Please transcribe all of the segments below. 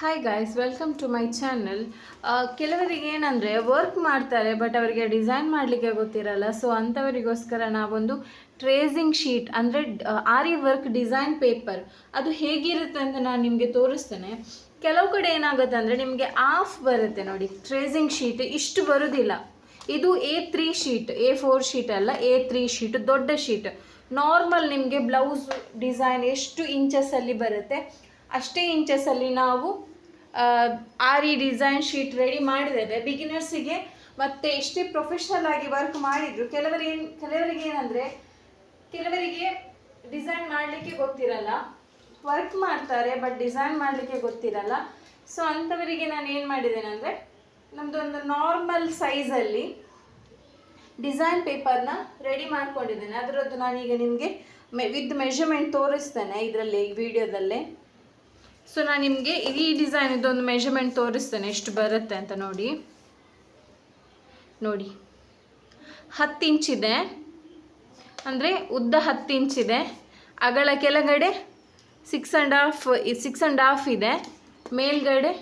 Hi guys welcome to my channel ಕೆಲವರಿಗೆ ಏನಂದರೆ work ಮಾಡ್ತಾರೆ ಬಟ್ ಅವರಿಗೆ ಡಿಸೈನ್ ಮಾಡಲಿಕ್ಕೆ ಗೊತ್ತಿರಲ್ಲ. ಸೊ ಅಂಥವರಿಗೋಸ್ಕರ ನಾವೊಂದು ಟ್ರೇಸಿಂಗ್ ಶೀಟ್ ಅಂದರೆ ಆರಿ ವರ್ಕ್ ಡಿಸೈನ್ ಪೇಪರ್ ಅದು ಹೇಗಿರುತ್ತೆ ಅಂತ ನಾನು ನಿಮಗೆ ತೋರಿಸ್ತೇನೆ. ಕೆಲವು ಕಡೆ ಏನಾಗುತ್ತೆ ಅಂದರೆ, ನಿಮಗೆ ಆಫ್ ಬರುತ್ತೆ ನೋಡಿ. ಟ್ರೇಸಿಂಗ್ ಶೀಟ್ ಇಷ್ಟು ಬರೋದಿಲ್ಲ. ಇದು A three sheet A four sheet ಅಲ್ಲ ಎ ತ್ರೀ ಶೀಟ್ ದೊಡ್ಡ ಶೀಟ್ ನಾರ್ಮಲ್ ನಿಮಗೆ ಬ್ಲೌಸ್ ಡಿಸೈನ್ ಎಷ್ಟು ಇಂಚಸ್ಸಲ್ಲಿ ಬರುತ್ತೆ, ಅಷ್ಟೇ ಇಂಚಸ್ಸಲ್ಲಿ ನಾವು ಆರಿ ಡಿಸೈನ್ ಶೀಟ್ ರೆಡಿ ಮಾಡಿದ್ದೇವೆ. ಬಿಗಿನರ್ಸಿಗೆ ಮತ್ತೆ ಎಷ್ಟೇ ಪ್ರೊಫೆಷನಲ್ ಆಗಿ ವರ್ಕ್ ಮಾಡಿದ್ರು ಕೆಲವರಿಗೆ ಕೆಲವರಿಗೆ ಏನಂದ್ರೆ, ಕೆಲವರಿಗೆ ಡಿಸೈನ್ ಮಾಡಲಿಕ್ಕೆ ಗೊತ್ತಿರಲ್ಲ. ವರ್ಕ್ ಮಾಡ್ತಾರೆ ಬಟ್ ಡಿಸೈನ್ ಮಾಡಲಿಕ್ಕೆ ಗೊತ್ತಿರಲ್ಲ. ಸೊ ಅಂಥವರಿಗೆ ನಾನು ಏನು ಮಾಡಿದ್ದೇನೆ ಅಂದರೆ ನಮ್ಮದು ಒಂದು ನಾರ್ಮಲ್ ಸೈಜಲ್ಲಿ ಡಿಸೈನ್ ಪೇಪರ್ನ ರೆಡಿ ಮಾಡ್ಕೊಂಡಿದ್ದೇನೆ. ಅದರದ್ದು ನಾನೀಗ ನಿಮಗೆ ಮೆ ವಿತ್ ಮೆಷರ್ಮೆಂಟ್ ತೋರಿಸ್ತೇನೆ ಇದರಲ್ಲಿ ವಿಡಿಯೋದಲ್ಲೇ ಸೊ ನಾನು ನಿಮಗೆ ಇಡೀ ಡಿಸೈನ್ ಇದೊಂದು ಮೆಷರ್ಮೆಂಟ್ ತೋರಿಸ್ತೇನೆ, ಎಷ್ಟು ಬರುತ್ತೆ ಅಂತ ನೋಡಿ. ನೋಡಿ. ಹತ್ತು ಇಂಚಿದೆ ಅಂದರೆ ಉದ್ದ ಹತ್ತು ಇಂಚಿದೆ ಅಗಳ ಕೆಳಗಡೆ six and half six and half ಇದೆ. ಮೇಲ್ಗಡೆ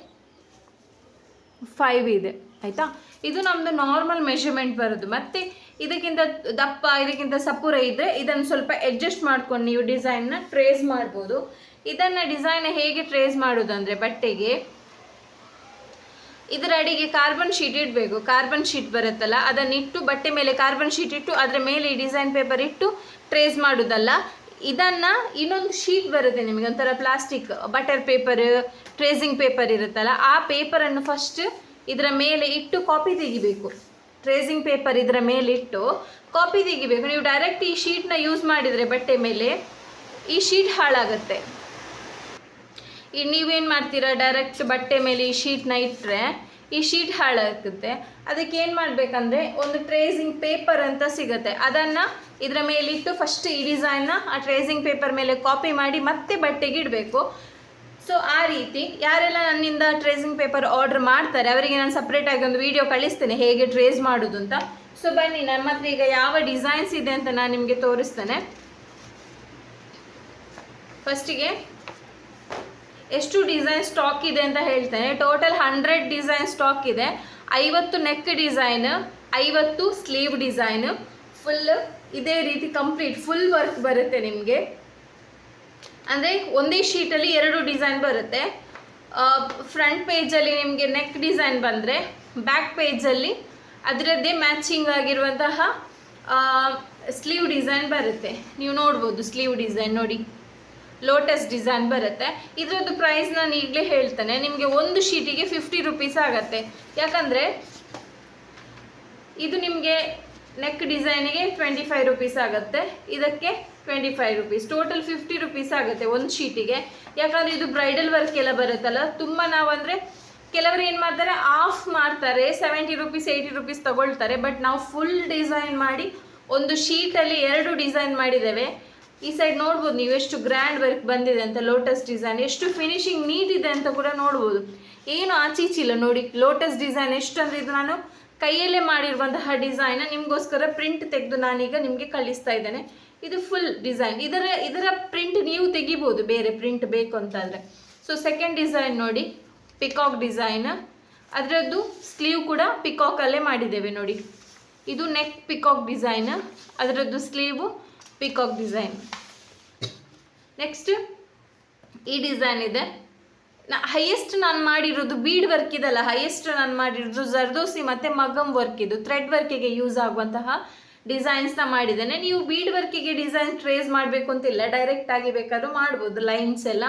ಫೈವ್ ಇದೆ. ಆಯಿತಾ? ಇದು ನಮ್ಮದು ನಾರ್ಮಲ್ ಮೆಷರ್ಮೆಂಟ್ ಬರೋದು. ಮತ್ತು ಇದಕ್ಕಿಂತ ದಪ್ಪ, ಇದಕ್ಕಿಂತ ಸಪುರ ಇದ್ದರೆ ಇದನ್ನು ಸ್ವಲ್ಪ ಅಡ್ಜಸ್ಟ್ ಮಾಡ್ಕೊಂಡು ನೀವು ಡಿಸೈನ್ನ ಟ್ರೇಸ್ ಮಾಡ್ಬೋದು. ಇದನ್ನು ಡಿಸೈನ್ ಹೇಗೆ ಟ್ರೇಸ್ ಮಾಡೋದು ಅಂದರೆ ಬಟ್ಟೆಗೆ. ಇದರ ಅಡಿಗೆ ಕಾರ್ಬನ್ ಶೀಟ್ ಇಡಬೇಕು. ಕಾರ್ಬನ್ ಶೀಟ್ ಬರುತ್ತಲ್ಲ ಅದನ್ನಿಟ್ಟು ಬಟ್ಟೆ ಮೇಲೆ ಕಾರ್ಬನ್ ಶೀಟ್ ಇಟ್ಟು ಅದರ ಮೇಲೆ ಈ ಡಿಸೈನ್ ಪೇಪರ್ ಇಟ್ಟು ಟ್ರೇಸ್ ಮಾಡೋದಲ್ಲ. ಇದನ್ನು ಇನ್ನೊಂದು ಶೀಟ್ ಬರುತ್ತೆ ನಿಮಗೆ, ಒಂಥರ plastic butter paper tracing paper ಇರುತ್ತಲ್ಲ, ಆ ಪೇಪರನ್ನು ಫಸ್ಟ್ ಇದರ ಮೇಲೆ ಇಟ್ಟು ಕಾಪಿ ತೆಗಿಬೇಕು. ಟ್ರೇಸಿಂಗ್ ಪೇಪರ್ ಇದರ ಮೇಲೆ ಇಟ್ಟು ಕಾಪಿ ತೆಗಿಬೇಕು. ನೀವು ಡೈರೆಕ್ಟ್ ಈ ಶೀಟ್ನ ಯೂಸ್ ಮಾಡಿದರೆ ಬಟ್ಟೆ ಮೇಲೆ ಈ ಶೀಟ್ ಹಾಳಾಗುತ್ತೆ. ಈ ನೀವೇನು ಮಾಡ್ತೀರಾ? ಡೈರೆಕ್ಟ್ ಬಟ್ಟೆ ಮೇಲೆ ಈ ಶೀಟ್ನ ಇಟ್ಟರೆ ಈ ಶೀಟ್ ಹಾಳಾಗುತ್ತೆ. ಅದಕ್ಕೆ ಏನು ಮಾಡಬೇಕಂದ್ರೆ ಒಂದು ಟ್ರೇಸಿಂಗ್ ಪೇಪರ್ ಅಂತ ಸಿಗುತ್ತೆ. ಅದನ್ನು ಇದರ ಮೇಲಿಟ್ಟು ಫಸ್ಟ್ ಈ ಡಿಸೈನ್ನ ಆ ಟ್ರೇಸಿಂಗ್ ಪೇಪರ್ ಮೇಲೆ ಕಾಪಿ ಮಾಡಿ ಮತ್ತೆ ಬಟ್ಟೆಗೆ ಇಡಬೇಕು. ಸೊ ಆ ರೀತಿ ಯಾರೆಲ್ಲ ನನ್ನಿಂದ ಟ್ರೇಸಿಂಗ್ ಪೇಪರ್ ಆರ್ಡರ್ ಮಾಡ್ತಾರೆ, ಅವರಿಗೆ ನಾನು ಸಪ್ರೇಟಾಗಿ ಒಂದು ವಿಡಿಯೋ ಕಳಿಸ್ತೇನೆ, ಹೇಗೆ ಟ್ರೇಸ್ ಮಾಡೋದು ಅಂತ. ಸೊ ಬನ್ನಿ ನಮ್ಮ ಹತ್ರ ಈಗ ಯಾವ ಡಿಸೈನ್ಸ್ ಇದೆ ಅಂತ ನಾನು ನಿಮಗೆ ತೋರಿಸ್ತೇನೆ. ಫಸ್ಟಿಗೆ ಎಷ್ಟು ಡಿಸೈನ್ ಸ್ಟಾಕ್ ಇದೆ ಅಂತ ಹೇಳ್ತೇನೆ. ಟೋಟಲ್ ಹಂಡ್ರೆಡ್ ಡಿಸೈನ್ ಸ್ಟಾಕ್ ಇದೆ. ಐವತ್ತು ನೆಕ್ ಡಿಸೈನ್ ಐವತ್ತು ಸ್ಲೀವ್ ಡಿಸೈನ್ ಫುಲ್ ಇದೇ ರೀತಿ ಕಂಪ್ಲೀಟ್ ಫುಲ್ ವರ್ಕ್ ಬರುತ್ತೆ ನಿಮಗೆ. ಅಂದರೆ ಒಂದೇ ಶೀಟಲ್ಲಿ ಎರಡು ಡಿಸೈನ್ ಬರುತ್ತೆ. ಫ್ರಂಟ್ ಪೇಜಲ್ಲಿ ನಿಮಗೆ ನೆಕ್ ಡಿಸೈನ್ ಬಂದರೆ ಬ್ಯಾಕ್ ಪೇಜಲ್ಲಿ ಅದರದ್ದೇ ಮ್ಯಾಚಿಂಗ್ ಆಗಿರುವಂತಹ ಸ್ಲೀವ್ ಡಿಸೈನ್ ಬರುತ್ತೆ. ನೀವು ನೋಡ್ಬೋದು ಸ್ಲೀವ್ ಡಿಸೈನ್ ನೋಡಿ. ಲೋಟಸ್ ಡಿಸೈನ್ ಬರುತ್ತೆ. ಇದರದ್ದು ಪ್ರೈಸ್ ನಾನು ಈಗಲೇ ಹೇಳ್ತೇನೆ. ನಿಮಗೆ ಒಂದು ಶೀಟಿಗೆ ಫಿಫ್ಟಿ ರುಪೀಸ್ ಆಗುತ್ತೆ. ಯಾಕಂದರೆ, ಇದು ನಿಮಗೆ ನೆಕ್ ಡಿಸೈನಿಗೆ ಟ್ವೆಂಟಿ ಫೈವ್ ರುಪೀಸ್ ಆಗುತ್ತೆ. ಇದಕ್ಕೆ twenty five rupees total fifty rupees ಆಗುತ್ತೆ ಒಂದು ಶೀಟಿಗೆ ಯಾಕಂದರೆ ಇದು ಬ್ರೈಡಲ್ ವರ್ಕ್ ಎಲ್ಲ ಬರುತ್ತಲ್ಲ, ತುಂಬ ನಾವಂದರೆ ಕೆಲವರು ಏನು ಮಾಡ್ತಾರೆ ಆಫ್ ಮಾಡ್ತಾರೆ ಸೆವೆಂಟಿ ರುಪೀಸ್ ಏಯ್ಟಿ ರುಪೀಸ್ ತಗೊಳ್ತಾರೆ ಬಟ್ ನಾವು ಫುಲ್ ಡಿಸೈನ್ ಮಾಡಿ ಒಂದು ಶೀಟಲ್ಲಿ ಎರಡು ಡಿಸೈನ್ ಮಾಡಿದ್ದೇವೆ. ಈ ಸೈಡ್ ನೋಡ್ಬೋದು ನೀವು ಎಷ್ಟು ಗ್ರ್ಯಾಂಡ್ ವರ್ಕ್ ಬಂದಿದೆ ಅಂತ ಲೋಟಸ್ ಡಿಸೈನ್ ಎಷ್ಟು ಫಿನಿಶಿಂಗ್ ನೀಟ್ ಇದೆ ಅಂತ ಕೂಡ ನೋಡ್ಬೋದು. ಏನು ಆಚೀಚಿಲ್ಲ ನೋಡಿ ಲೋಟಸ್ ಡಿಸೈನ್ ಎಷ್ಟು ಅಂದರೆ ಇದು ನಾನು ಕೈಯಲ್ಲೇ ಮಾಡಿರುವಂತಹ ಡಿಸೈನ್ ನಿಮಗೋಸ್ಕರ ಪ್ರಿಂಟ್ ತೆಗೆದು ನಾನೀಗ ನಿಮಗೆ ಕಳಿಸ್ತಾ ಇದ್ದೇನೆ. ಇದು ಫುಲ್ ಡಿಸೈನ್ ಇದರ ಇದರ ಪ್ರಿಂಟ್ ನೀವು ತೆಗಿಬೋದು. ಬೇರೆ ಪ್ರಿಂಟ್ ಬೇಕು ಅಂತಂದರೆ. ಸೊ ಸೆಕೆಂಡ್ ಡಿಸೈನ್ ನೋಡಿ. ಪಿಕಾಕ್ ಡಿಸೈನ್ ಅದರದ್ದು ಸ್ಲೀವ್ ಕೂಡ ಪಿಕಾಕಲ್ಲೇ ಮಾಡಿದ್ದೇವೆ ನೋಡಿ. ಇದು ನೆಕ್ ಪಿಕಾಕ್ ಡಿಸೈನ್ ಅದರದ್ದು ಸ್ಲೀವು ಪಿಕಾಕ್ ಡಿಸೈನ್ ನೆಕ್ಸ್ಟ್ ಈ ಡಿಸೈನ್ ಇದೆ. ಹೈಯೆಸ್ಟ್ ನಾನು ಮಾಡಿರೋದು ಬೀಡ್ ವರ್ಕ್ ಇದಲ್ಲ ಹೈಯೆಸ್ಟ್ ನಾನು ಮಾಡಿರೋದು ಜರ್ದೋಸಿ ಮತ್ತು ಮಗಮ್ ವರ್ಕ್ ಇದು ಥ್ರೆಡ್ ವರ್ಕಿಗೆ ಯೂಸ್ ಆಗುವಂತಹ ಡಿಸೈನ್ಸ್ನ ಮಾಡಿದ್ದೇನೆ. ನೀವು ಬೀಡ್ ವರ್ಕಿಗೆ ಡಿಸೈನ್ ಟ್ರೇಸ್ ಮಾಡಬೇಕು ಅಂತಿಲ್ಲ ಡೈರೆಕ್ಟ್ ಆಗಿ ಬೇಕಾದ್ರೂ ಮಾಡ್ಬೋದು ಲೈನ್ಸ್ ಎಲ್ಲ.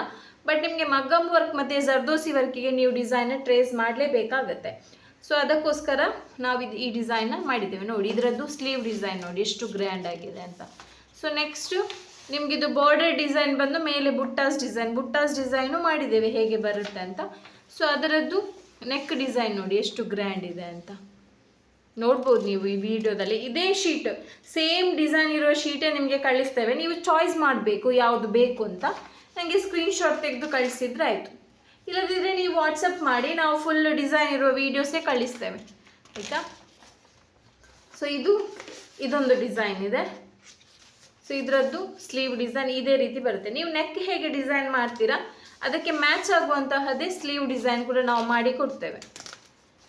ಬಟ್ ನಿಮಗೆ ಮಗಮ್ ವರ್ಕ್ ಮತ್ತು ಜರ್ದೋಸಿ ವರ್ಕಿಗೆ ನೀವು ಡಿಸೈನ್ ಟ್ರೇಸ್ ಮಾಡಲೇಬೇಕಾಗತ್ತೆ. ಸೊ ಅದಕ್ಕೋಸ್ಕರ ನಾವು ಇದು ಈ ಡಿಸೈನ್ನ ಮಾಡಿದ್ದೇವೆ. ನೋಡಿ, ಇದರದ್ದು ಸ್ಲೀವ್ ಡಿಸೈನ್ ನೋಡಿ, ಎಷ್ಟು ಗ್ರ್ಯಾಂಡ್ ಆಗಿದೆ ಅಂತ. ಸೊ ನೆಕ್ಸ್ಟು ನಿಮಗಿದು ಬಾರ್ಡರ್ ಡಿಸೈನ್ ಬಂದು ಮೇಲೆ ಬುಟ್ಟಾಸ್ ಡಿಸೈನ್ ಬುಟ್ಟಾಸ್ ಡಿಸೈನು ಮಾಡಿದ್ದೇವೆ, ಹೇಗೆ ಬರುತ್ತೆ ಅಂತ. ಸೊ ಅದರದ್ದು ನೆಕ್ ಡಿಸೈನ್ ನೋಡಿ, ಎಷ್ಟು ಗ್ರ್ಯಾಂಡ್ ಇದೆ ಅಂತ. ನೋಡ್ಬೋದು ನೀವು ಈ ವಿಡಿಯೋದಲ್ಲಿ. ಇದೇ ಶೀಟ್ ಸೇಮ್ ಡಿಸೈನ್ ಇರೋ ಶೀಟೇ ನಿಮಗೆ ಕಳಿಸ್ತೇವೆ. ನೀವು ಚಾಯ್ಸ್ ಮಾಡಬೇಕು, ಯಾವುದು ಬೇಕು ಅಂತ. ನನಗೆ ಸ್ಕ್ರೀನ್ಶಾಟ್ ತೆಗೆದು ಕಳಿಸಿದ್ರೆ ಆಯಿತು. ಇಲ್ಲದಿದ್ದರೆ ನೀವು ವಾಟ್ಸಪ್ ಮಾಡಿ, ನಾವು ಫುಲ್ ಡಿಸೈನ್ ಇರೋ ವೀಡಿಯೋಸೇ ಕಳಿಸ್ತೇವೆ. ಆಯಿತಾ? ಸೊ ಇದು, ಇದೊಂದು ಡಿಸೈನ್ ಇದೆ. ಸೊ ಇದರದ್ದು ಸ್ಲೀವ್ ಡಿಸೈನ್ ಇದೇ ರೀತಿ ಬರುತ್ತೆ. ನೀವು ನೆಕ್ ಹೇಗೆ ಡಿಸೈನ್ ಮಾಡ್ತೀರಾ, ಅದಕ್ಕೆ ಮ್ಯಾಚ್ ಆಗುವಂತಹದ್ದೇ ಸ್ಲೀವ್ ಡಿಸೈನ್ ಕೂಡ ನಾವು ಮಾಡಿ ಕೊಡ್ತೇವೆ.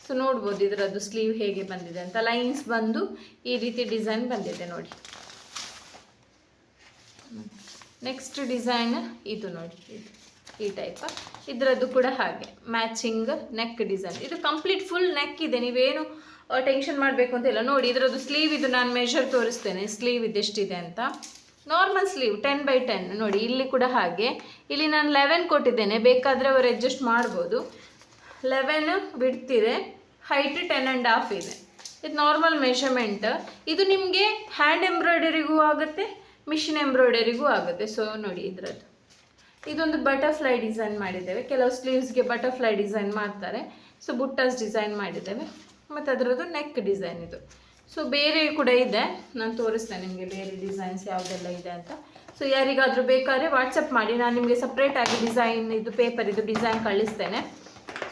ಸೊ ನೋಡ್ಬೋದು ಇದರದ್ದು ಸ್ಲೀವ್ ಹೇಗೆ ಬಂದಿದೆ ಅಂತ. ಲೈನ್ಸ್ ಬಂದು ಈ ರೀತಿ ಡಿಸೈನ್ ಬಂದಿದೆ ನೋಡಿ. ನೆಕ್ಸ್ಟ್ ಡಿಸೈನ್ ಇದು ನೋಡಿ. ಇದು. ಈ ಟೈಪ್ ಇದರದ್ದು ಕೂಡ ಹಾಗೆ. ಮ್ಯಾಚಿಂಗ್ ನೆಕ್ ಡಿಸೈನ್ ಇದು ಕಂಪ್ಲೀಟ್ ಫುಲ್ ನೆಕ್ ಇದೆ. ನೀವೇನು ಟೆನ್ಷನ್ ಮಾಡಬೇಕು ಅಂತ ಇಲ್ಲ. ನೋಡಿ, ಇದರದ್ದು ಸ್ಲೀವ್ ಇದು ನಾನು ಮೆಷರ್ ತೋರಿಸ್ತೇನೆ. ಸ್ಲೀವ್ ಇದೆಷ್ಟಿದೆ ಅಂತ. Normal sleeve ten by ten ನೋಡಿ, ಇಲ್ಲಿ ಕೂಡ ಹಾಗೆ. ಇಲ್ಲಿ ನಾನು ಲೆವೆನ್ ಕೊಟ್ಟಿದ್ದೇನೆ. ಬೇಕಾದರೆ ಅವರು ಅಡ್ಜಸ್ಟ್ ಮಾಡ್ಬೋದು. ಲೆವೆನ್ ಬಿಡ್ತಿದೆ ಹೈಟ್ ಟೆನ್ ಆ್ಯಂಡ್ ಹಾಫ್ ಇದೆ. ಇದು ನಾರ್ಮಲ್ ಮೆಷರ್ಮೆಂಟ್ ಇದು ನಿಮಗೆ ಹ್ಯಾಂಡ್ ಎಂಬ್ರಾಯ್ಡರಿಗೂ ಆಗುತ್ತೆ ಮಿಷಿನ್ ಎಂಬ್ರಾಯ್ಡರಿಗೂ ಆಗುತ್ತೆ. ಸೊ ನೋಡಿ ಇದರದ್ದು. ಇದೊಂದು ಬಟರ್ಫ್ಲೈ ಡಿಸೈನ್ ಮಾಡಿದ್ದೇವೆ. ಕೆಲವು ಸ್ಲೀವ್ಸ್ಗೆ ಬಟರ್ಫ್ಲೈ ಡಿಸೈನ್ ಮಾಡ್ತಾರೆ. ಸೊ ಬುಟ್ಟಸ್ ಡಿಸೈನ್ ಮಾಡಿದ್ದೇವೆ. ಮತ್ತು ಅದರದ್ದು ನೆಕ್ ಡಿಸೈನ್ ಇದು. ಸೊ ಬೇರೆ ಕೂಡ ಇದೆ. ನಾನು ತೋರಿಸ್ತೇನೆ ನಿಮಗೆ ಬೇರೆ ಡಿಸೈನ್ಸ್ ಯಾವುದೆಲ್ಲ ಇದೆ ಅಂತ. ಸೊ ಯಾರಿಗಾದರೂ ಬೇಕಾದ್ರೆ ವಾಟ್ಸಪ್ ಮಾಡಿ. ನಾನು ನಿಮಗೆ ಸಪ್ರೇಟಾಗಿ ಡಿಸೈನ್ ಇದು ಪೇಪರ್ ಇದು ಡಿಸೈನ್ ಕಳಿಸ್ತೇನೆ.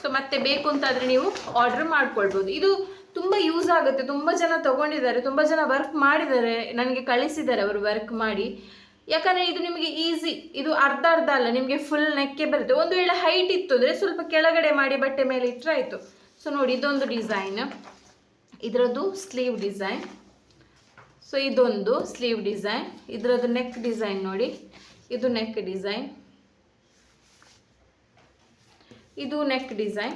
ಸೊ ಮತ್ತೆ ಬೇಕು ಅಂತಾದರೆ ನೀವು ಆರ್ಡರ್ ಮಾಡ್ಕೊಳ್ಬೋದು. ಇದು ತುಂಬ ಯೂಸ್ ಆಗುತ್ತೆ. ತುಂಬ ಜನ ತಗೊಂಡಿದ್ದಾರೆ. ತುಂಬ ಜನ ವರ್ಕ್ ಮಾಡಿದ್ದಾರೆ. ನನಗೆ ಕಳಿಸಿದ್ದಾರೆ ಅವರು ವರ್ಕ್ ಮಾಡಿ. ಯಾಕಂದರೆ ಇದು ನಿಮಗೆ ಈಸಿ ಇದು ಅರ್ಧ ಅರ್ಧ ಅಲ್ಲ, ನಿಮಗೆ ಫುಲ್ ನೆಕ್ಕೆ ಬರುತ್ತೆ. ಒಂದು ವೇಳೆ ಹೈಟ್ ಇತ್ತು ಅಂದರೆ ಸ್ವಲ್ಪ ಕೆಳಗಡೆ ಮಾಡಿ ಬಟ್ಟೆ ಮೇಲೆ ಇಟ್ಟರೆ ಆಯಿತು. ಸೊ ನೋಡಿ, ಇದೊಂದು ಡಿಸೈನ್ ಇದರದ್ದು ಸ್ಲೀವ್ ಡಿಸೈನ್ ಸೊ ಇದೊಂದು ಸ್ಲೀವ್ ಡಿಸೈನ್ ಇದರದ್ದು ನೆಕ್ ಡಿಸೈನ್ ನೋಡಿ. ಇದು ನೆಕ್ ಡಿಸೈನ್ ಇದು ನೆಕ್ ಡಿಸೈನ್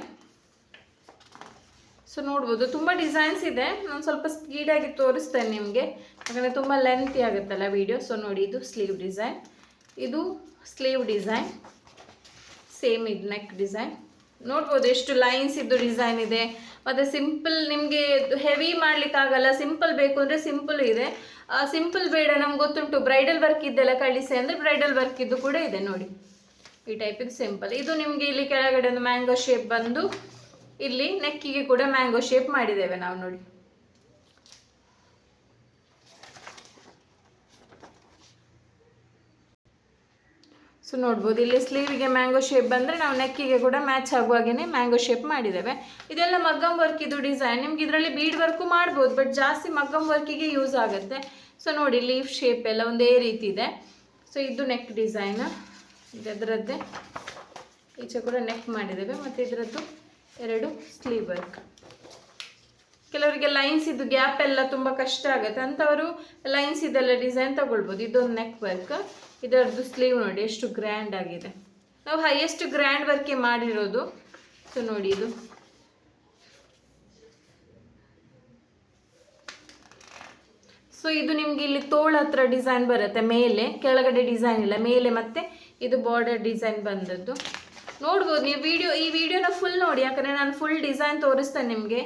ಸೊ ನೋಡ್ಬೋದು. ತುಂಬ ಡಿಸೈನ್ಸ್ ಇದೆ. ನಾನು ಸ್ವಲ್ಪ ಸ್ಪೀಡಾಗಿ ತೋರಿಸ್ತೇನೆ ನಿಮಗೆ. ಯಾಕಂದರೆ ತುಂಬ ಲೆಂತಿ ಆಗುತ್ತಲ್ಲ ವಿಡಿಯೋ ಸೊ ನೋಡಿ, ಇದು ಸ್ಲೀವ್ ಡಿಸೈನ್ ಇದು ಸ್ಲೀವ್ ಡಿಸೈನ್ ಸೇಮ್ ಇದು ನೆಕ್ ಡಿಸೈನ್ ನೋಡ್ಬೋದು ಎಷ್ಟು ಲೈನ್ಸ್ ಇದ್ದು ಡಿಸೈನ್ ಇದೆ. ಮತ್ತು ಸಿಂಪಲ್ ನಿಮಗೆ ಹೆವಿ ಮಾಡಲಿಕ್ಕಾಗಲ್ಲ. ಸಿಂಪಲ್ ಬೇಕು ಅಂದರೆ ಸಿಂಪಲ್ ಇದೆ. ಸಿಂಪಲ್ ಬೇಡ. ನಮ್ಗೆ ಗೊತ್ತುಂಟು ಬ್ರೈಡಲ್ ವರ್ಕ್ ಇದ್ದೆಲ್ಲ ಕಳಿಸಿ ಅಂದರೆ ಬ್ರೈಡಲ್ ವರ್ಕ್ ಇದ್ದು ಕೂಡ ಇದೆ. ನೋಡಿ. ಈ ಟೈಪ್ ಇದು ಸಿಂಪಲ್ ಇದು ನಿಮಗೆ ಇಲ್ಲಿ ಕೆಳಗಡೆ ಒಂದು ಮ್ಯಾಂಗೋ ಶೇಪ್ ಬಂದು ಇಲ್ಲಿ ನೆಕ್ಕಿಗೆ ಕೂಡ ಮ್ಯಾಂಗೋ ಶೇಪ್ ಮಾಡಿದ್ದೇವೆ ನಾವು ನೋಡಿ. ಸೊ ನೋಡ್ಬೋದು, ಇಲ್ಲಿ ಸ್ಲೀವಿಗೆ ಮ್ಯಾಂಗೋ ಶೇಪ್ ಬಂದರೆ ನಾವು ನೆಕ್ಕಿಗೆ ಕೂಡ ಮ್ಯಾಚ್ ಆಗುವಾಗೇ ಮ್ಯಾಂಗೋ ಶೇಪ್ ಮಾಡಿದ್ದೇವೆ. ಇದೆಲ್ಲ ಮಗ್ಗಮ್ ವರ್ಕ್ ಇದು ಡಿಸೈನ್ ನಿಮ್ಗೆ ಇದರಲ್ಲಿ ಬೀಡ್ ವರ್ಕು ಮಾಡ್ಬೋದು ಬಟ್ ಜಾಸ್ತಿ ಮಗ್ಗಮ್ ವರ್ಕಿಗೆ ಯೂಸ್ ಆಗುತ್ತೆ. ಸೊ ನೋಡಿ ಲೀಫ್ ಶೇಪ್ ಎಲ್ಲ ಒಂದೇ ರೀತಿ ಇದೆ. ಸೊ ಇದು ನೆಕ್ ಡಿಸೈನ್ ಇದರದ್ದೇ ಈಚೆ ಕೂಡ ನೆಕ್ ಮಾಡಿದ್ದೇವೆ ಮತ್ತು ಇದರದ್ದು ಎರಡು ಸ್ಲೀವ್ ವರ್ಕ್ ಕೆಲವರಿಗೆ ಲೈನ್ಸ್ ಇದ್ದು ಗ್ಯಾಪ್ ಎಲ್ಲ ತುಂಬ ಕಷ್ಟ ಆಗುತ್ತೆ. ಅಂಥವರು ಲೈನ್ಸ್ ಇದೆಲ್ಲ ಡಿಸೈನ್ ತಗೊಳ್ಬೋದು. ಇದೊಂದು ನೆಕ್ ವರ್ಕ್ ಇದರದ್ದು ಸ್ಲೀವ್ ನೋಡಿ ಎಷ್ಟು ಗ್ರ್ಯಾಂಡ್ ಆಗಿದೆ. ನಾವು ಹೈಯೆಸ್ಟ್ ಗ್ರ್ಯಾಂಡ್ ವರ್ಕ್ ಮಾಡಿರೋದು. ಸೊ ನೋಡಿ ಇದು. ಸೊ ಇದು ನಿಮ್ಗೆ ಇಲ್ಲಿ ತೋಳ ಹತ್ರ ಡಿಸೈನ್ ಬರುತ್ತೆ. ಮೇಲೆ, ಕೆಳಗಡೆ ಡಿಸೈನ್ ಇಲ್ಲ. ಮೇಲೆ ಮತ್ತೆ ಇದು ಬಾರ್ಡರ್ ಡಿಸೈನ್ ಬಂದದ್ದು. ನೋಡ್ಬೋದು, ನೀವು ವಿಡಿಯೋ ಈ ವಿಡಿಯೋನ ಫುಲ್ ನೋಡಿ, ಯಾಕಂದರೆ ನಾನು ಫುಲ್ ಡಿಸೈನ್ ತೋರಿಸ್ತೇನೆ ನಿಮಗೆ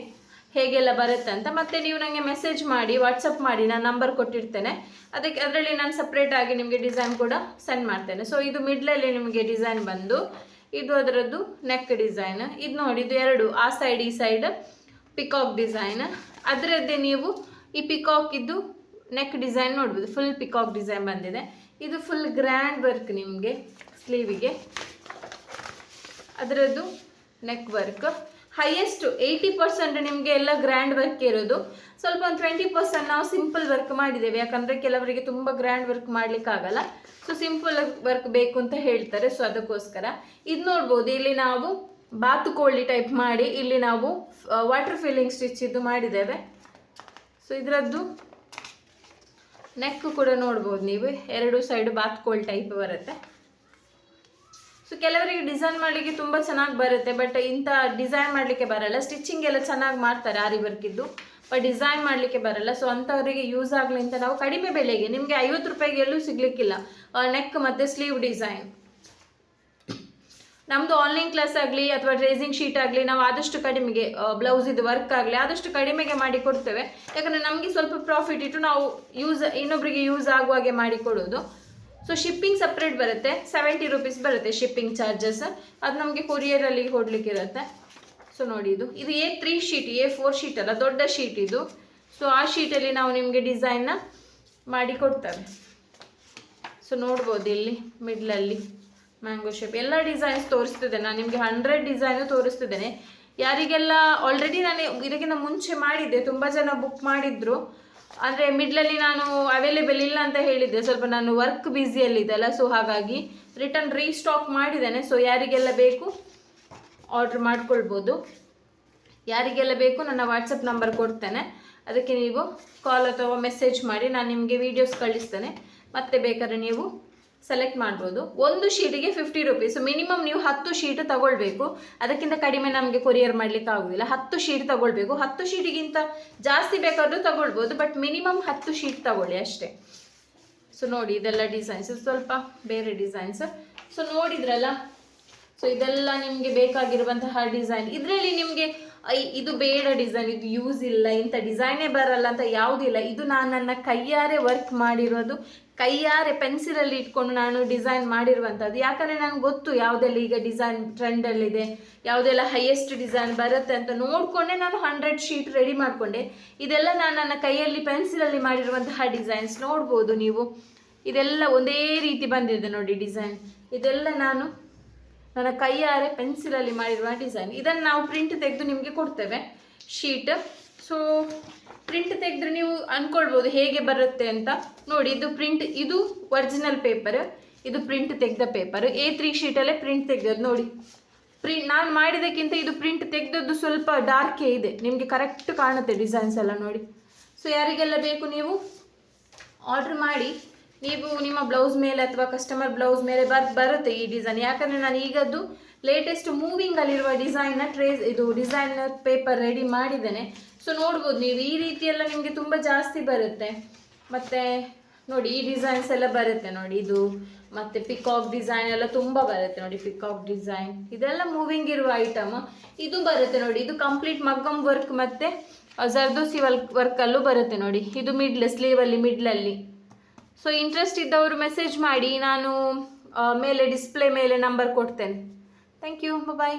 ಹೇಗೆಲ್ಲ ಬರುತ್ತೆ ಅಂತ. ಮತ್ತೆ ನೀವು ನನಗೆ ಮೆಸೇಜ್ ಮಾಡಿ ವಾಟ್ಸಪ್ ಮಾಡಿ, ನಾನು ನಂಬರ್ ಕೊಟ್ಟಿರ್ತೇನೆ. ಅದಕ್ಕೆ ಅದರಲ್ಲಿ ನಾನು ಸಪ್ರೇಟಾಗಿ ನಿಮಗೆ ಡಿಸೈನ್ ಕೂಡ ಸೆಂಡ್ ಮಾಡ್ತೇನೆ. ಸೊ ಇದು ಮಿಡ್ಲಲ್ಲಿ ನಿಮಗೆ ಡಿಸೈನ್ ಬಂದು, ಇದು ಅದರದ್ದು ನೆಕ್ ಡಿಸೈನ್ ಇದು ನೋಡಿ, ಇದು ಎರಡು, ಆ ಸೈಡ್ ಈ ಸೈಡ್ ಪಿಕಾಕ್ ಡಿಸೈನ್ ಅದರದ್ದೇ ನೀವು ಈ ಪಿಕಾಕ್ ಇದ್ದು ನೆಕ್ ಡಿಸೈನ್ ನೋಡ್ಬೋದು. ಫುಲ್ ಪಿಕಾಕ್ ಡಿಸೈನ್ ಬಂದಿದೆ. ಇದು ಫುಲ್ ಗ್ರ್ಯಾಂಡ್ ವರ್ಕ್ ನಿಮಗೆ ಸ್ಲೀವಿಗೆ ಅದರದ್ದು neck work highest eighty percent ನಿಮಗೆ ಎಲ್ಲ ಗ್ರ್ಯಾಂಡ್ ವರ್ಕ್ ಇರೋದು. ಸ್ವಲ್ಪ ಒಂದು ಟ್ವೆಂಟಿ ಪರ್ಸೆಂಟ್ ನಾವು ಸಿಂಪಲ್ ವರ್ಕ್ ಮಾಡಿದ್ದೇವೆ. ಯಾಕಂದರೆ ಕೆಲವರಿಗೆ ತುಂಬ ಗ್ರ್ಯಾಂಡ್ ವರ್ಕ್ ಮಾಡಲಿಕ್ಕಾಗಲ್ಲ ಸೊ ಸಿಂಪಲ್ ವರ್ಕ್ ಬೇಕು ಅಂತ ಹೇಳ್ತಾರೆ. ಸೊ ಅದಕ್ಕೋಸ್ಕರ ಇದು ನೋಡ್ಬೋದು. ಇಲ್ಲಿ ನಾವು ಬಾತುಕೋಳಿ ಟೈಪ್ ಮಾಡಿ ಇಲ್ಲಿ ನಾವು ವಾಟರ್ ಫಿಲ್ಲಿಂಗ್ ಸ್ಟಿಚ್ ಇದು ಮಾಡಿದ್ದೇವೆ. ಸೊ ಇದರದ್ದು ನೆಕ್ ಕೂಡ ನೋಡ್ಬೋದು ನೀವು. ಎರಡು ಸೈಡ್ ಬಾತುಕೋಳಿ ಟೈಪ್ ಬರುತ್ತೆ. ಸೊ ಕೆಲವರಿಗೆ ಡಿಸೈನ್ ಮಾಡಲಿಕ್ಕೆ ತುಂಬ ಚೆನ್ನಾಗಿ ಬರುತ್ತೆ ಬಟ್ ಇಂಥ ಡಿಸೈನ್ ಮಾಡಲಿಕ್ಕೆ ಬರಲ್ಲ. ಸ್ಟಿಚಿಂಗ್ ಎಲ್ಲ ಚೆನ್ನಾಗಿ ಮಾಡ್ತಾರೆ ಆರಿ ವರ್ಕಿದ್ದು ಬಟ್ ಡಿಸೈನ್ ಮಾಡಲಿಕ್ಕೆ ಬರಲ್ಲ. ಸೊ ಅಂಥವರಿಗೆ ಯೂಸ್ ಆಗಲಿ ಅಂತ ನಾವು ಕಡಿಮೆ ಬೆಲೆಗೆ, ನಿಮಗೆ ಐವತ್ತು ರೂಪಾಯಿಗೆ ಎಲ್ಲೂ ಸಿಗಲಿಕ್ಕಿಲ್ಲ ನೆಕ್ ಮತ್ತು ಸ್ಲೀವ್ ಡಿಸೈನ್ ನಮ್ಮದು ಆನ್ಲೈನ್ ಕ್ಲಾಸ್ ಆಗಲಿ ಅಥವಾ ಡ್ರೇಸಿಂಗ್ ಶೀಟ್ ಆಗಲಿ, ನಾವು ಆದಷ್ಟು ಕಡಿಮೆಗೆ ಬ್ಲೌಸ್ ಇದು ವರ್ಕ್ ಆಗಲಿ, ಆದಷ್ಟು ಕಡಿಮೆಗೆ ಮಾಡಿ ಕೊಡ್ತೇವೆ. ಯಾಕಂದರೆ ನಮಗೆ ಸ್ವಲ್ಪ ಪ್ರಾಫಿಟ್ ಇಟ್ಟು ನಾವು ಯೂಸ್ ಇನ್ನೊಬ್ಬರಿಗೆ ಯೂಸ್ ಆಗುವಾಗೆ ಮಾಡಿ ಕೊಡೋದು. ಸೊ ಶಿಪ್ಪಿಂಗ್ ಸಪ್ರೇಟ್ ಬರುತ್ತೆ. ಸೆವೆಂಟಿ ರುಪೀಸ್ ಬರುತ್ತೆ ಶಿಪ್ಪಿಂಗ್ ಚಾರ್ಜಸ್ ಅದು ನಮಗೆ ಕೊರಿಯರಲ್ಲಿ ಹೊಡ್ಲಿಕ್ಕೆ ಇರುತ್ತೆ. ಸೊ ನೋಡಿ ಇದು. ಇದು A three sheet A four sheet ಅಲ್ಲ, ದೊಡ್ಡ ಶೀಟ್ ಇದು. ಸೊ ಆ ಶೀಟಲ್ಲಿ ನಾವು ನಿಮಗೆ ಡಿಸೈನ್ನ ಮಾಡಿ ಕೊಡ್ತೇವೆ. ಸೊ ನೋಡ್ಬೋದು ಇಲ್ಲಿ ಮಿಡ್ಲಲ್ಲಿ ಮ್ಯಾಂಗೋ ಶೇಪ್ ಎಲ್ಲ ಡಿಸೈನ್ಸ್ ತೋರಿಸ್ತಿದ್ದೇನೆ. ನಾನು ನಿಮಗೆ ಹಂಡ್ರೆಡ್ ಡಿಸೈನು ತೋರಿಸ್ತಿದ್ದೇನೆ. ಯಾರಿಗೆಲ್ಲ ಆಲ್ರೆಡಿ ನಾನು ಇದಕ್ಕಿಂತ ಮುಂಚೆ ಮಾಡಿದ್ದೆ, ತುಂಬ ಜನ ಬುಕ್ ಮಾಡಿದ್ರು. ಅಂದರೆ ಮಿಡ್ಲಲ್ಲಿ ನಾನು ಅವೈಲೇಬಲ್ ಇಲ್ಲ ಅಂತ ಹೇಳಿದ್ದೆ. ಸ್ವಲ್ಪ ನಾನು ವರ್ಕ್ ಬ್ಯುಸಿಯಲ್ಲಿದ್ದಲ್ಲ ಸೊ ಹಾಗಾಗಿ ರಿಟರ್ನ್ ರೀಸ್ಟಾಕ್ ಮಾಡಿದ್ದೇನೆ. ಸೊ ಯಾರಿಗೆಲ್ಲ ಬೇಕು ಆರ್ಡ್ರ್ ಮಾಡ್ಕೊಳ್ಬೋದು. ಯಾರಿಗೆಲ್ಲ ಬೇಕು ನನ್ನ ವಾಟ್ಸಪ್ ನಂಬರ್ ಕೊಡ್ತೇನೆ. ಅದಕ್ಕೆ ನೀವು ಕಾಲ್ ಅಥವಾ ಮೆಸೇಜ್ ಮಾಡಿ, ನಾನು ನಿಮಗೆ ವೀಡಿಯೋಸ್ ಕಳಿಸ್ತೇನೆ. ಮತ್ತೆ ಬೇಕಾದ್ರೆ ನೀವು ಸೆಲೆಕ್ಟ್ ಮಾಡ್ಬೋದು. ಒಂದು ಶೀಟಿಗೆ ಫಿಫ್ಟಿ ರುಪೀಸ್ ಮಿನಿಮಮ್ ನೀವು ಹತ್ತು ಶೀಟ್ ತಗೊಳ್ಬೇಕು. ಅದಕ್ಕಿಂತ ಕಡಿಮೆ ನಮಗೆ ಕೊರಿಯರ್ ಮಾಡಲಿಕ್ಕೆ ಆಗೋದಿಲ್ಲ. ಹತ್ತು ಶೀಟ್ ತಗೊಳ್ಬೇಕು. ಹತ್ತು ಶೀಟಿಗಿಂತ ಜಾಸ್ತಿ ಬೇಕಾದರೂ ತಗೊಳ್ಬೋದು ಬಟ್ ಮಿನಿಮಮ್ ಹತ್ತು ಶೀಟ್ ತಗೊಳ್ಳಿ ಅಷ್ಟೇ. ಸೊ ನೋಡಿ ಇದೆಲ್ಲ ಡಿಸೈನ್ಸ್ ಸ್ವಲ್ಪ ಬೇರೆ ಡಿಸೈನ್ಸ್ ಸೊ ನೋಡಿದ್ರಲ್ಲ? ಸೊ ಇದೆಲ್ಲ ನಿಮಗೆ ಬೇಕಾಗಿರುವಂತಹ ಡಿಸೈನ್ ಇದರಲ್ಲಿ ನಿಮಗೆ ಇದು ಬೇಡ ಡಿಸೈನ್ ಇದು ಯೂಸ್ ಇಲ್ಲ, ಇಂಥ ಡಿಸೈನೇ ಬರಲ್ಲ ಅಂತ ಯಾವುದಿಲ್ಲ ಇದು ನಾನು ನನ್ನ ಕೈಯಾರೆ ವರ್ಕ್ ಮಾಡಿರೋದು ಕೈಯಾರೆ ಪೆನ್ಸಿಲಲ್ಲಿ ಇಟ್ಕೊಂಡು ನಾನು ಡಿಸೈನ್ ಮಾಡಿರುವಂಥದ್ದು. ಯಾಕಂದರೆ ನನಗೆ ಗೊತ್ತು ಯಾವುದೆಲ್ಲ ಈಗ ಡಿಸೈನ್ ಟ್ರೆಂಡಲ್ಲಿದೆ ಯಾವುದೆಲ್ಲ ಹೈಯೆಸ್ಟ್ ಡಿಸೈನ್ ಬರುತ್ತೆ ಅಂತ ನೋಡಿಕೊಂಡೆ ನಾನು ಹಂಡ್ರೆಡ್ ಶೀಟ್ ರೆಡಿ ಮಾಡಿಕೊಂಡೆ. ಇದೆಲ್ಲ ನಾನು ನನ್ನ ಕೈಯಲ್ಲಿ ಪೆನ್ಸಿಲಲ್ಲಿ ಮಾಡಿರುವಂತಹ ಡಿಸೈನ್ಸ್ ನೋಡ್ಬೋದು ನೀವು. ಇದೆಲ್ಲ ಒಂದೇ ರೀತಿ ಬಂದಿದೆ ನೋಡಿ ಡಿಸೈನ್ ಇದೆಲ್ಲ ನಾನು ನನ್ನ ಕೈಯಾರೆ ಪೆನ್ಸಿಲಲ್ಲಿ ಮಾಡಿರುವ ಡಿಸೈನ್. ಇದನ್ನು ನಾವು ಪ್ರಿಂಟ್ ತೆಗೆದು ನಿಮಗೆ ಕೊಡ್ತೇವೆ, ಶೀಟ್. ಸೊ ಪ್ರಿಂಟ್ ತೆಗೆದ್ರೆ ನೀವು ಅಂದ್ಕೊಳ್ಬೋದು ಹೇಗೆ ಬರುತ್ತೆ ಅಂತ. ನೋಡಿ, ಇದು ಪ್ರಿಂಟ್ ಇದು ಒರಿಜಿನಲ್ ಪೇಪರ್ ಇದು ಪ್ರಿಂಟ್ ತೆಗೆದ ಪೇಪರ್ ಎ ತ್ರೀ ಶೀಟಲ್ಲೇ ಪ್ರಿಂಟ್ ತೆಗೆದದ್ದು. ನೋಡಿ ಪ್ರಿಂಟ್ ನಾನು ಮಾಡಿದ್ದಕ್ಕಿಂತ ಇದು ಪ್ರಿಂಟ್ ತೆಗೆದದ್ದು ಸ್ವಲ್ಪ ಡಾರ್ಕೇ ಇದೆ. ನಿಮಗೆ ಕರೆಕ್ಟ್ ಕಾಣುತ್ತೆ ಡಿಸೈನ್ಸ್ ಎಲ್ಲ ನೋಡಿ. ಸೊ ಯಾರಿಗೆಲ್ಲ ಬೇಕು ನೀವು ಆರ್ಡ್ರ್ ಮಾಡಿ. ನೀವು ನಿಮ್ಮ ಬ್ಲೌಸ್ ಮೇಲೆ ಅಥವಾ ಕಸ್ಟಮರ್ ಬ್ಲೌಸ್ ಮೇಲೆ ಬರ್, ಬರುತ್ತೆ ಈ ಡಿಸೈನ್ ಯಾಕಂದರೆ ನಾನು ಈಗದ್ದು ಲೇಟೆಸ್ಟ್ ಮೂವಿಂಗಲ್ಲಿರುವ ಡಿಸೈನ್ನ ಟ್ರೇಸ್ ಇದು ಡಿಸೈನ್ ಪೇಪರ್ ರೆಡಿ ಮಾಡಿದ್ದೇನೆ. ಸೊ ನೋಡ್ಬೋದು ನೀವು ಈ ರೀತಿಯೆಲ್ಲ ನಿಮಗೆ ತುಂಬ ಜಾಸ್ತಿ ಬರುತ್ತೆ. ಮತ್ತು ನೋಡಿ ಈ ಡಿಸೈನ್ಸ್ ಎಲ್ಲ ಬರುತ್ತೆ ನೋಡಿ ಇದು. ಮತ್ತು ಪಿಕಾಕ್ ಡಿಸೈನ್ ಎಲ್ಲ ತುಂಬ ಬರುತ್ತೆ ನೋಡಿ ಪಿಕಾಕ್ ಡಿಸೈನ್ ಇದೆಲ್ಲ ಮೂವಿಂಗ್ ಇರುವ ಐಟಮ್ ಇದು ಬರುತ್ತೆ ನೋಡಿ, ಇದು ಕಂಪ್ಲೀಟ್ ಮಗ್ಗಮ್ ವರ್ಕ್ ಮತ್ತು ಜರ್ದೋಸಿ ವರ್ಕ್ ವರ್ಕಲ್ಲೂ ಬರುತ್ತೆ ನೋಡಿ. ಇದು ಮಿಡ್ಲ್ ಸ್ಲೀವಲ್ಲಿ ಮಿಡ್ಲಲ್ಲಿ ಸೊ ಇಂಟ್ರೆಸ್ಟ್ ಇದ್ದವರು ಮೆಸೇಜ್ ಮಾಡಿ ನಾನು ಮೇಲೆ ಡಿಸ್ಪ್ಲೇ ಮೇಲೆ ನಂಬರ್ ಕೊಡ್ತೇನೆ. Thank you bye